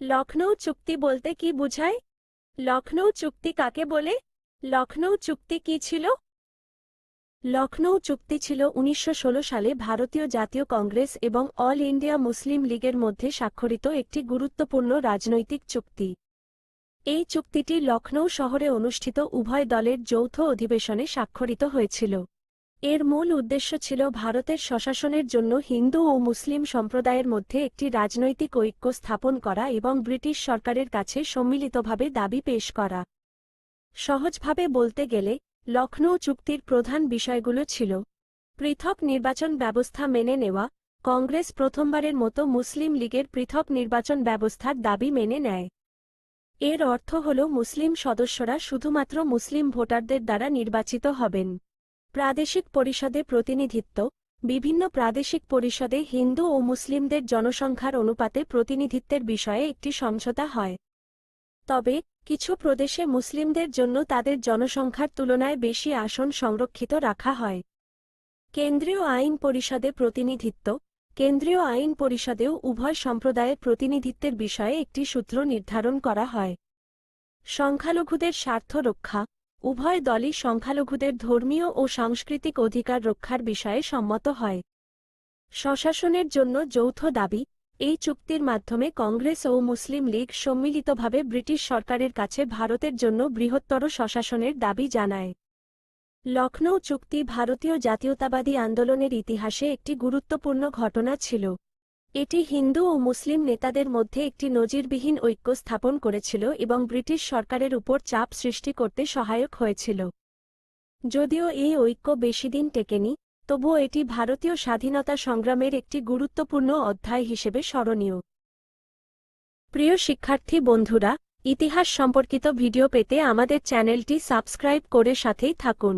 লখনৌ চুক্তি বলতে কি বুঝায়? লখনৌ চুক্তি কাকে বলে? লখনৌ চুক্তি কি ছিল? লখনৌ চুক্তি ছিল উনিশশো ষোলো সালে ভারতীয় জাতীয় কংগ্রেস এবং অল ইন্ডিয়া মুসলিম লীগের মধ্যে স্বাক্ষরিত একটি গুরুত্বপূর্ণ রাজনৈতিক চুক্তি। এই চুক্তিটি লখনৌ শহরে অনুষ্ঠিত উভয় দলের যৌথ অধিবেশনে স্বাক্ষরিত হয়েছিল। এর মূল উদ্দেশ্য ছিল ভারতের স্বশাসনের জন্য হিন্দু ও মুসলিম সম্প্রদায়ের মধ্যে একটি রাজনৈতিক ঐক্য স্থাপন করা এবং ব্রিটিশ সরকারের কাছে সম্মিলিতভাবে দাবি পেশ করা। সহজভাবে বলতে গেলে লখনৌ চুক্তির প্রধান বিষয়গুলো ছিল, পৃথক নির্বাচন ব্যবস্থা মেনে নেওয়া, কংগ্রেস প্রথমবারের মতো মুসলিম লীগের পৃথক নির্বাচন ব্যবস্থার দাবি মেনে নেয়। এর অর্থ হল মুসলিম সদস্যরা শুধুমাত্র মুসলিম ভোটারদের দ্বারা নির্বাচিত হবেন। প্রাদেশিক পরিষদে প্রতিনিধিত্ব, বিভিন্ন প্রাদেশিক পরিষদে হিন্দু ও মুসলিমদের জনসংখ্যার অনুপাতে প্রতিনিধিত্বের বিষয়ে একটি সমঝোতা হয়। তবে, কিছু প্রদেশে মুসলিমদের জন্য তাদের জনসংখ্যার তুলনায় বেশি আসন সংরক্ষিত রাখা হয়। কেন্দ্রীয় আইন পরিষদে প্রতিনিধিত্ব, কেন্দ্রীয় আইন পরিষদেও উভয় সম্প্রদায়ের প্রতিনিধিত্বের বিষয়ে একটি সূত্র নির্ধারণ করা হয়। সংখ্যালঘুদের স্বার্থ রক্ষা উভয় দলই সংখ্যালঘুদের ধর্মীয় ও সাংস্কৃতিক অধিকার রক্ষার বিষয়ে সম্মত হয়। স্বশাসনের জন্য যৌথ দাবি, এই চুক্তির মাধ্যমে কংগ্রেস ও মুসলিম লীগ সম্মিলিতভাবে ব্রিটিশ সরকারের কাছে ভারতের জন্য বৃহত্তর স্বশাসনের দাবি জানায়। লখনৌ চুক্তি ভারতীয় জাতীয়তাবাদী আন্দোলনের ইতিহাসে একটি গুরুত্বপূর্ণ ঘটনা ছিল। এটি হিন্দু ও মুসলিম নেতাদের মধ্যে একটি নজিরবিহীন ঐক্য স্থাপন করেছিল এবং ব্রিটিশ সরকারের উপর চাপ সৃষ্টি করতে সহায়ক হয়েছিল। যদিও এই ঐক্য বেশিদিন টেকেনি, তবুও এটি ভারতীয় স্বাধীনতা সংগ্রামের একটি গুরুত্বপূর্ণ অধ্যায় হিসেবে স্মরণীয়। প্রিয় শিক্ষার্থী বন্ধুরা, ইতিহাস সম্পর্কিত ভিডিও পেতে আমাদের চ্যানেলটি সাবস্ক্রাইব করে সাথেই থাকুন।